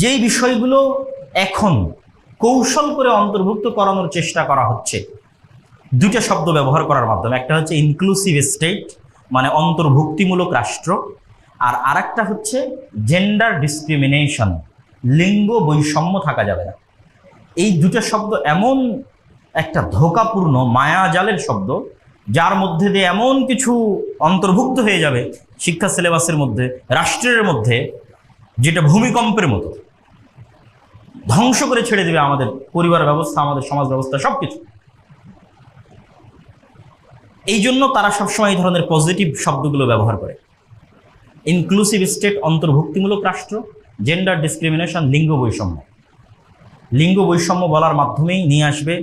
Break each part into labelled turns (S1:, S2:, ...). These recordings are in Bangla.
S1: যেই বিষয়গুলো এখন কৌশল করে অন্তর্ভুক্ত করানোর চেষ্টা করা হচ্ছে, দুইটা শব্দ ব্যবহার করার মাধ্যমে। একটা হচ্ছে ইনক্লুসিভ স্টেট মানে অন্তর্ভুক্তিমূলক রাষ্ট্র, আর আরেকটা হচ্ছে জেন্ডার ডিসক্রিমিনেশন লিঙ্গ বৈষম্য থাকা যাবে না। এই দুটো শব্দ এমন একটা ধোকাপূর্ণ, মায়াজালের শব্দ, যার মধ্যে দিয়ে এমন কিছু অন্তর্ভুক্ত হয়ে যাবে শিক্ষা সিলেবাসের মধ্যে, রাষ্ট্রের মধ্যে যেটা ভূমিকম্পের মতো। ধ্বংস করে ছেড়ে দেবে আমাদের পরিবার ব্যবস্থা, আমাদের সমাজ ব্যবস্থা সব কিছু এই জন্য তারা সবসময় এই ধরনের পজিটিভ শব্দগুলো ব্যবহার করে। ইনক্লুসিভ স্টেট অন্তর্ভুক্তিমূলক রাষ্ট্র জেন্ডার ডিসক্রিমিনেশন লিঙ্গ বৈষম্য। লিঙ্গ বৈষম্য বলার মাধ্যমেই নিয়ে আসবে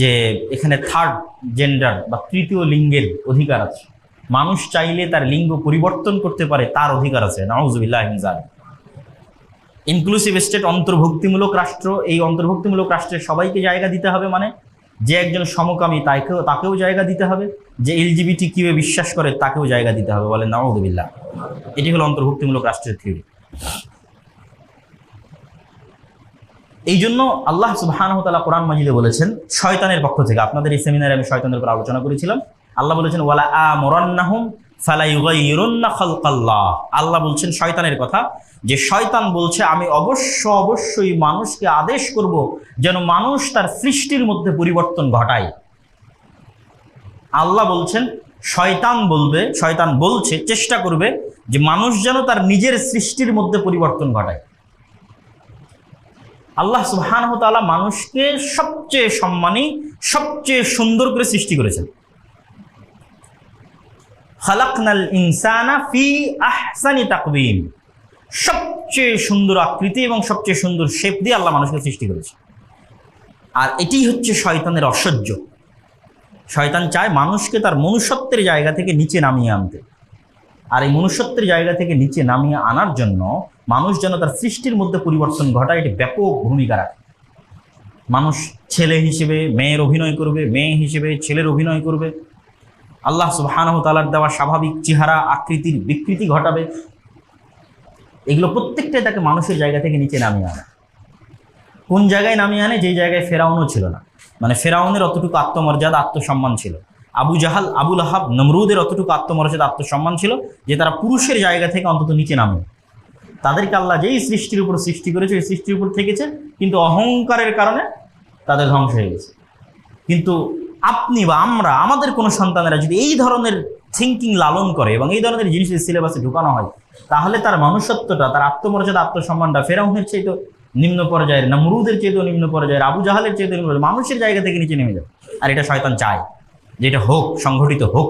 S1: যে এখানে থার্ড জেন্ডার বা তৃতীয় লিঙ্গের অধিকার আছে। মানুষ চাইলে তার লিঙ্গ পরিবর্তন করতে পারে, তার অধিকার আছে। নওয়াজবিল্লাহ ইনক্লুসিভ স্টেট অন্তর্ভুক্তিমূলক রাষ্ট্র, এই অন্তর্ভুক্তিমূলক রাষ্ট্রের সবাইকে জায়গা দিতে হবে মানে যে একজন সমকামী তাকেও তাকেও জায়গা দিতে হবে, যে এলজিবিটি কীভাবে বিশ্বাস করে তাকেও জায়গা দিতে হবে বলে নওয়াজবিল্লাহ এটি হলো অন্তর্ভুক্তিমূলক রাষ্ট্রের থিওরি এই জন্য আল্লাহ সুবাহানহতালা কোরআন মাজিদে বলেছেন, শয়তানের পক্ষ থেকে, আপনাদের এই সেমিনারে আমি শয়তানের উপর আলোচনা করেছিলাম, আল্লাহ বলেছেন, ওয়ালা আ মোরান্নাহুম আল্লাহ বলছেন, শয়তানের কথা। যে শয়তান বলছে, আমি অবশ্য অবশ্যই মানুষকে আদেশ করব যেন মানুষ তার সৃষ্টির মধ্যে পরিবর্তন ঘটায়। আল্লাহ বলছেন, শয়তান বলবে, শয়তান বলছে, চেষ্টা করবে যে মানুষ যেন তার নিজের সৃষ্টির মধ্যে পরিবর্তন ঘটায়। আল্লাহ সুবহান তাআলা মানুষকে সবচেয়ে সম্মানী, সবচেয়ে সুন্দর করে সৃষ্টি করেছেন। খালাকনাল ইনসানা ফি আহসানি তাকবীম। সবচেয়ে সুন্দর আকৃতি এবং সবচেয়ে সুন্দর শেপ দিয়ে আল্লাহ মানুষকে সৃষ্টি করেছে। আর এটি হচ্ছে শয়তানের অসহ্য। শয়তান চায় মানুষকে তার মনুষ্যত্বের জায়গা থেকে নিচে নামিয়ে আনতে। আর এই মনুষ্যত্বের জায়গা থেকে নিচে নামিয়ে আনার জন্য মানুষ যেন তার সৃষ্টির মধ্যে পরিবর্তন ঘটায়, এটি ব্যাপক ভূমিকা রাখে। মানুষ ছেলে হিসেবে, মেয়ের অভিনয় করবে, মেয়ে হিসেবে ছেলের অভিনয় করবে। আল্লাহ তাআলার দেওয়া স্বাভাবিক চেহারা, আকৃতির বিকৃতি ঘটাবে। এগুলো প্রত্যেকটাই তাকে মানুষের জায়গা থেকে নিচে নামিয়ে আনে। কোন জায়গায় নামিয়ে আনে? যেই জায়গায় ফেরাউনও ছিল না। মানে ফেরাউনের অতটুকু আত্মমর্যাদা, আত্মসম্মান ছিল। আবু জাহাল আবুল আহাব নমরুদের অতটুকু আত্মমর্যাদা, আত্মসম্মান ছিল যে তারা পুরুষের জায়গা থেকে অন্তত নিচে নামে। তাদেরকে আল্লাহ যেই সৃষ্টির উপর সৃষ্টি করেছে, ওই সৃষ্টির উপর থেকেছে, কিন্তু অহংকারের কারণে তাদের ধ্বংস হয়ে গেছে। কিন্তু আপনি বা আমরা, আমাদের কোনো সন্তানেরা যদি এই ধরনের থিঙ্কিং লালন করে এবং এই ধরনের জিনিস সিলেবাসে ঢুকানো হয়, তাহলে তার মনুষ্যত্বটা তার আত্মমর্যাদা, আত্মসম্মানটা ফেরাউনের চেয়ে তো নিম্ন পর্যায়ের না মুরুদের চেয়ে তো নিম্ন পর্যায়ের, আবু জাহালের চেয়ে নিম্ন মানুষের জায়গা থেকে নিচে নেমে যাবে। আর এটা শয়তান চায় যেটা হোক সংঘটিত হোক।